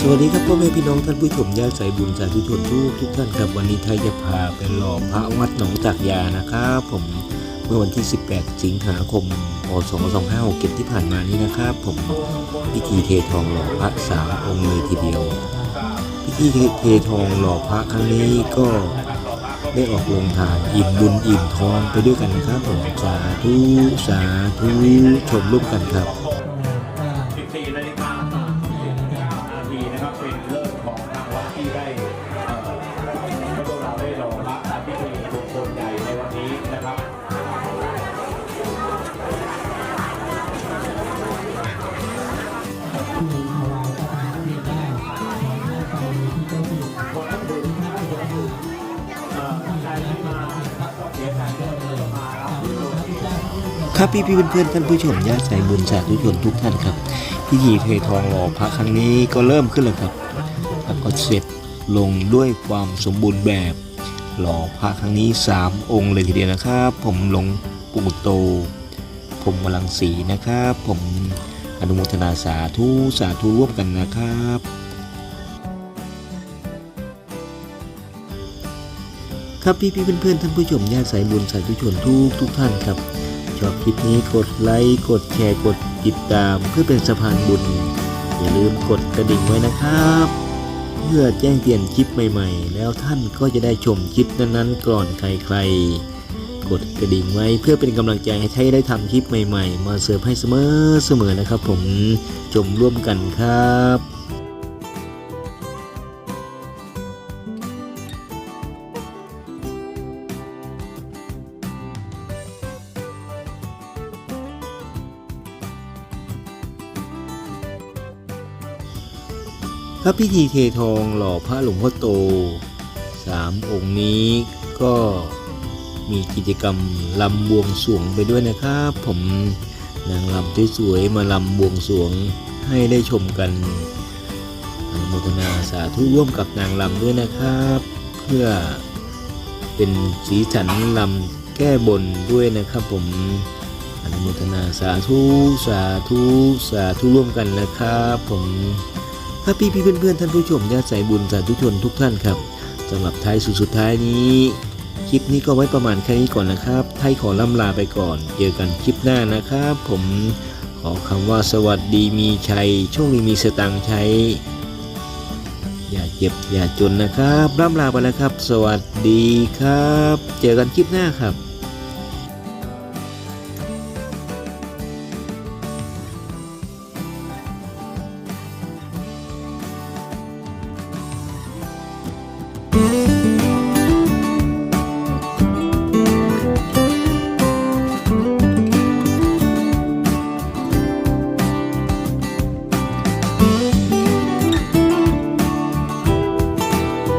สวัสดีครับพ่อแม่พี่น้องท่านผู้ชมญาติสายบุญสาธุชนทุกทุกท่านครับวันนี้ไทยจะพาไปหล่อพระวัดหนองจากยานะครับผมเมื่อวันที่ 18 สิงหาคมพศ2567ที่ผ่านมานี้นะครับ ผมพิธีเททองหล่อพระสามองค์เลยทีเดียวพิธีเททองหล่อพระครั้งนี้ก็ได้ออกลงทานอิ่มบุญอิ่มทองไปด้วยกันนะครับผมสาธุสาธุชมร่วมกันครับ ที่ได้เอ่อพวกเราได้รอพระตามพิธีมงคลใหญ่ในวันนี้นะครับครับพี่พี่เพื่อนๆท่านผู้ชมญาติสายบุญสาธุชนทุกท่านครับพิธีเททองหล่อพระครั้งนี้ก็เริ่มขึ้นแล้วครับ แล้วก็เสร็จลงด้วยความสมบูรณ์แบบหล่อพระครั้งนี้ 3 องค์เลยทีเดียวนะครับ ผมหลวงปู่โต ผมกำลังสีนะครับ ผมอนุโมทนาสาธุสาธุร่วมกันนะครับครับพี่พี่ๆเพื่อนๆท่านผู้ชมญาติสายบุญสาธุชนทุกทุกท่านครับ ชอบคลิปนี้กดไลค์กดแชร์กดติดตามเพื่อเป็นสะพานบุญ อย่าลืมกดกระดิ่งไว้นะครับ พื่อแจ้งเตือนคลิปใหม่ๆ แล้วท่านก็จะได้ชมคลิปนั้นๆ ก่อนใครๆ กดกระดิ่งไว้เพื่อเป็นกำลังใจให้ใช้ได้ทำคลิปใหม่ๆ มาเสิร์ฟให้เสมอๆนะครับผมชมร่วมกันครับ พระพิธีเททองหล่อพระหลวงพ่อโตสามองค์นี้ก็มีกิจกรรมลำบวงสวงไปด้วยนะครับ ผมนางลำสวยๆมาลำบวงสวงให้ได้ชมกันอนุโมทนาสาธุร่วมกับนางลำด้วยนะครับ เพื่อเป็นสีสันลำแก้บนด้วยนะครับ ผมอนุโมทนาสาธุสาธุสาธุร่วมกันนะครับ ผม ครับพี่พี่เพื่อนๆท่านผู้ชมญาติสายบุญสาธุชนทุกท่านครับสำหรับท้ายสุดสุดท้ายนี้คลิปนี้ก็ไว้ประมาณแค่นี้ก่อนนะครับไทยขอล่ำลาไปก่อน เจอกันคลิปหน้านะครับ ผมขอคำว่าสวัสดีมีชัยโชคดีมีสตังค์ใช้ อย่าเจ็บอย่าจนนะครับ ล่ำลาไปแล้วครับ สวัสดีครับ เจอกันคลิปหน้าครับ Mm-hmm.